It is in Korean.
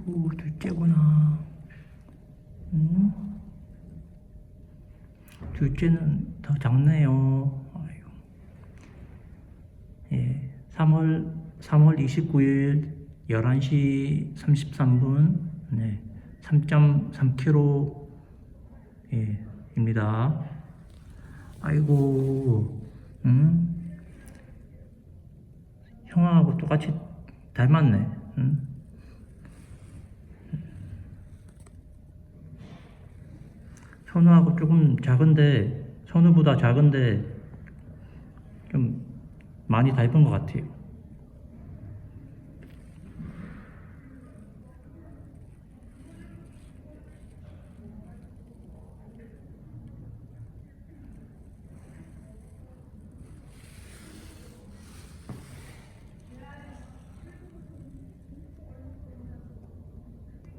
아이고 둘째구나. 음? 둘째는 더 작네요. 아이고. 예, 3월 3월 29일 11시 33분 네, 3.3kg 예, 입니다. 아이고, 음? 형하고 똑같이 닮았네. 음? 선우하고 조금 작은데 선우보다 작은데 좀 많이 닮은 것 같아요.